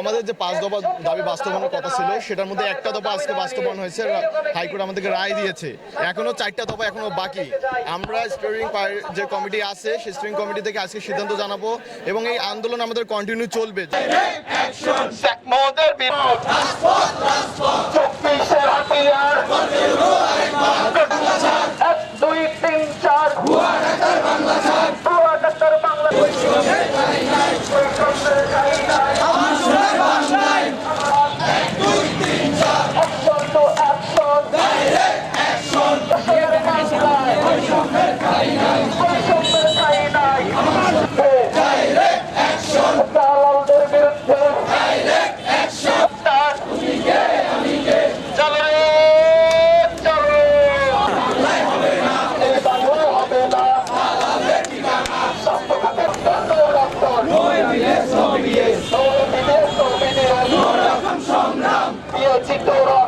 আমাদের যে পাঁচ দফা দাবি কথা ছিল সেটার মধ্যে একটা দফা আজকে হয়েছে হাইকোর্ট আমাদেরকে রায় দিয়েছে। এখনও চারটা দফা এখনও বাকি। আমরা স্টিয়ারিং যে কমিটি আছে সেই স্টিয়ারিং কমিটি থেকে আজকে সিদ্ধান্ত জানাব এবং এই আন্দোলন আমাদের কন্টিনিউ চলবে। Sitora